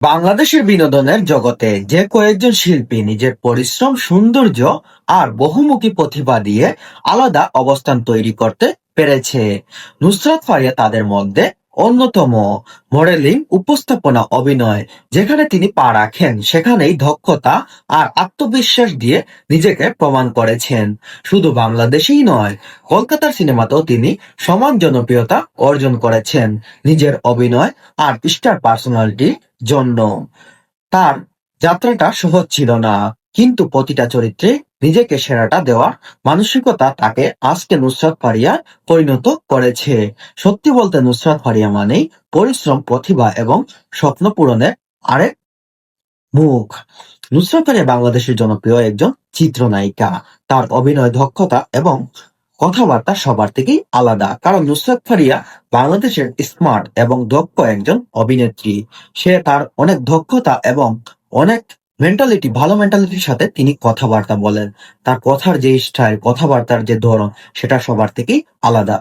বাংলাদেশের বিনোদনের জগতে যে কয়েকজন শিল্পী নিজের পরিশ্রম, সৌন্দর্য আর বহুমুখী প্রতিভা দিয়ে আলাদা অবস্থান তৈরি করতে পেরেছে। নুসরাত ফারিয়া তাদের মধ্যে অন্যতম মডেলিং, উপস্থাপনা, অভিনয় যেখানে তিনি পা রাখেন, সেখানেই দক্ষতা আর আত্মবিশ্বাস দিয়ে নিজেকে প্রমাণ করেছেন। শুধু বাংলাদেশেই নয়, কলকাতার সিনেমাতেও তিনি সমান জনপ্রিয়তা অর্জন করেছেন। নিজের অভিনয় আর স্টার পার্সোনালিটির জন্য। তার যাত্রাটা সহজ ছিল না, কিন্তু প্রতিটা চরিত্রে নিজেকে সেরাটা দেওয়ার মানসিকতা তাকে আজকে নুসরাত ফারিয়া পরিণত করেছে। সত্যি বলতে নুসরাত ফারিয়া মানেই পরিশ্রম, প্রতিভা এবং স্বপ্ন পূরণের আরেক মুখ। নুসরাত ফারিয়া বাংলাদেশের জনপ্রিয় একজন চিত্রনায়িকা। তার অভিনয় দক্ষতা এবং কথাবার্তা সবার থেকেই আলাদা। কারণ নুসরাত ফারিয়া বাংলাদেশের স্মার্ট এবং দক্ষ একজন অভিনেত্রী। সে তার অনেক দক্ষতা এবং অনেক মেন্টালিটি ভালো মেন্টালিটির সাথে তিনি কথাবার্তা বলেন। তার কথার যে স্টাইল কথাবার্তার যে ধরন, সেটা সবার থেকেই আলাদা।